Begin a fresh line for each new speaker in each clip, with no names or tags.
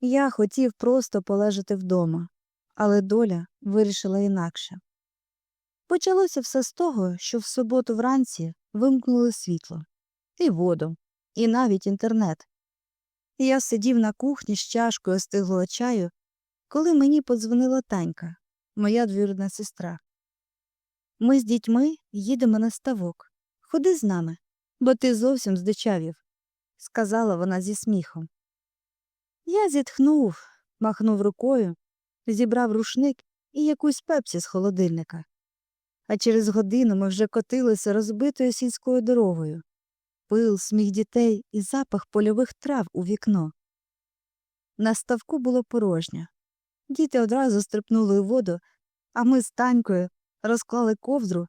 Я хотів просто полежати вдома, але доля вирішила інакше. Почалося все з того, що в суботу вранці вимкнули світло, і воду, і навіть інтернет. Я сидів на кухні з чашкою остиглого чаю, коли мені подзвонила Танька, моя двірна сестра. Ми з дітьми їдемо на ставок. Ходи з нами, бо ти зовсім здичавів, сказала вона зі сміхом. Я зітхнув, махнув рукою, зібрав рушник і якусь пепсі з холодильника. А через годину ми вже котилися розбитою сільською дорогою. Пил, сміх дітей і запах польових трав у вікно. На ставку було порожньо. Діти одразу стрипнули у воду, а ми з танькою розклали ковдру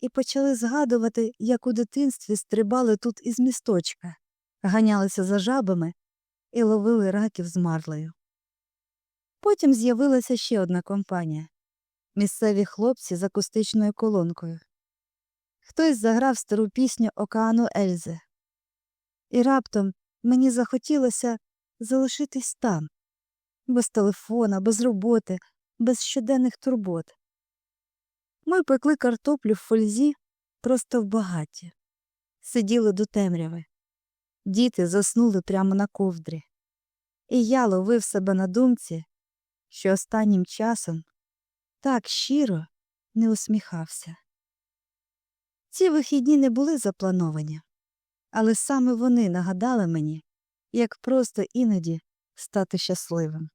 і почали згадувати, як у дитинстві стрибали тут із місточка, ганялися за жабами і ловили раків з марлею. Потім з'явилася ще одна компанія місцеві хлопці з акустичною колонкою. Хтось заграв стару пісню Океану Ельзи. І раптом мені захотілося залишитись там, без телефона, без роботи, без щоденних турбот. Ми пекли картоплю в фользі просто в багаті, сиділи до темряви. Діти заснули прямо на ковдрі. І я ловив себе на думці, що останнім часом так щиро не усміхався. Ці вихідні не були заплановані, але саме вони нагадали мені, як просто іноді стати щасливим.